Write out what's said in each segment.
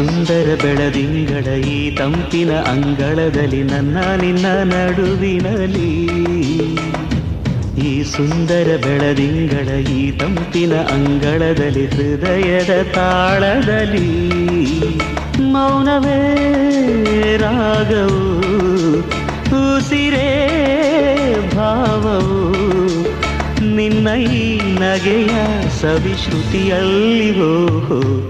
ಸುಂದರ ಬೆಳದಿಂಗಳ ಈ ತಂಪಿನ ಅಂಗಳದಲ್ಲಿ ನನ್ನ ನಿನ್ನ ನಡುವಿನಲಿ ಈ ಸುಂದರ ಬೆಳದಿಂಗಳ ಈ ತಂಪಿನ ಅಂಗಳದಲ್ಲಿ ಹೃದಯದ ತಾಳದಲ್ಲಿ ಮೌನವೇ ರಾಗವು, ಉಸಿರೇ ಭಾವವು, ನಿನ್ನ ಈ ನಗೆಯ ಸವಿಶ್ರುತಿಯಲ್ಲಿವೋ. ಈ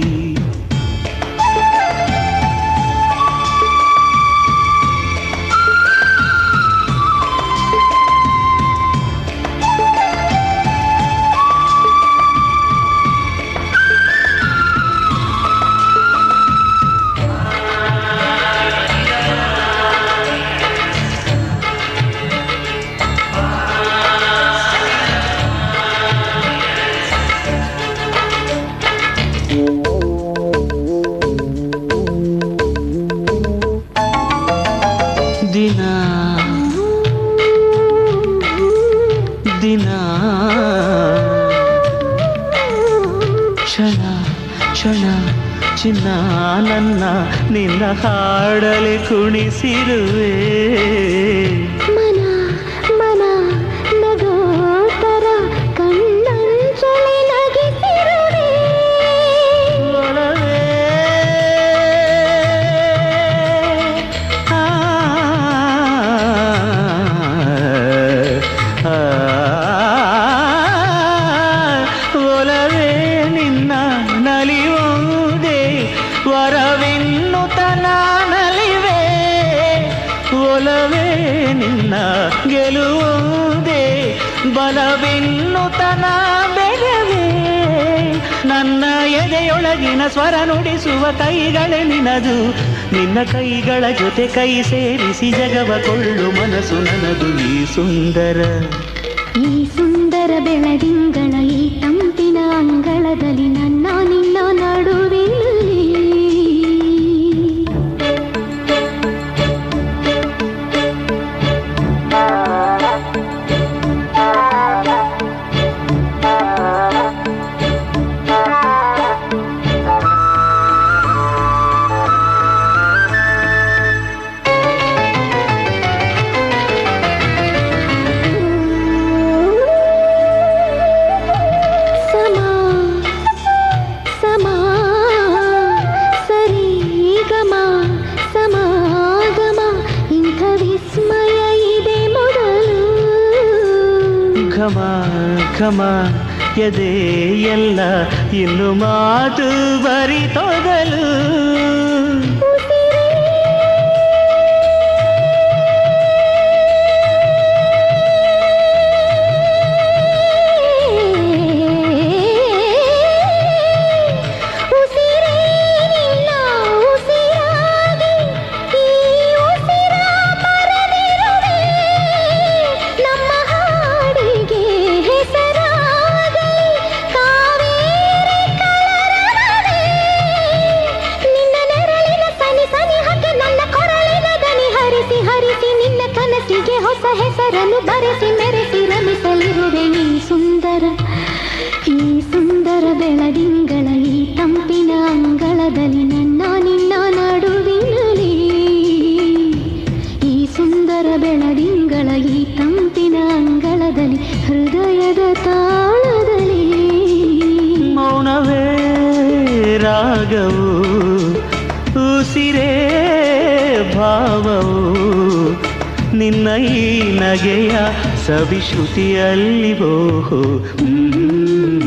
ದಿನ ಕ್ಷಣ ಕ್ಷಣ ಚಿನ್ನ ನನ್ನ ನಿನ್ನ ಹಾಡಲಿ ಕುಣಿಸಿರುವೆ. ಒಲವೇ ನಿನ್ನ ನಲಿಯುವುದೇ? ವರವೆನ್ನುತನ ನಲಿವೆ? ಒಲವೇ ನಿನ್ನ ಗೆಲುವುದೇ? ಬಲವೆನ್ನುತನ ಬೆರವೇ? ನನ್ನ ಎದೆಯೊಳಗಿನ ಸ್ವರ ನುಡಿಸುವ ಕೈಗಳೇ ನಿನದು. ನಿನ್ನ ಕೈಗಳ ಜೊತೆ ಕೈ ಸೇರಿಸಿ ಜಗವ ಕೊಳ್ಳು ಮನಸ್ಸು ನನದು. ಈ ಸುಂದರ ಈ ಸುಂದರ ಬೆಳದಿಂಗಳ ಈ ತಂಪಿನ ಅಂಗಳದಲ್ಲಿ ನನ್ನ ನಿನ್ನ ನಡುವಿನಲ್ಲಿ ಕಮ ಎದೆ ಎಲ್ಲ ಇನ್ನು ಮಾತು ಬರಿತೊದಲು ಹರಿಸಿ ಹರಿಸಿ, ನಿನ್ನ ಕನಸಿಗೆ ಹೊಸ ಹೆಸರನ್ನು ಬರೆಸಿ, ಮೆರೆಸಿ, ರಮಿಸಲಿರುವೆ ಈ ಸುಂದರ ಈ ಸುಂದರ ಬೆಳದಿಂಗಳ, ಈ ತಂಪಿನ ಅಂಗಳದಲ್ಲಿ ನನ್ನ ನಿನ್ನ ನಡುವಿನಲ್ಲಿ. ಈ ಸುಂದರ ಬೆಳದಿಂಗಳ, ಈ ತಂಪಿನ ಅಂಗಳದಲ್ಲಿ, ಹೃದಯದ ತಾಳದಲ್ಲಿ. ಮೌನವೇ ರಾಗವು, ಉಸಿರೇ ಭಾವವು ನಿನ್ನ ಈ ನಗೆಯ ಸವಿಶ್ರುತಿಯಲ್ಲಿವೋ ಹ್ಮ್.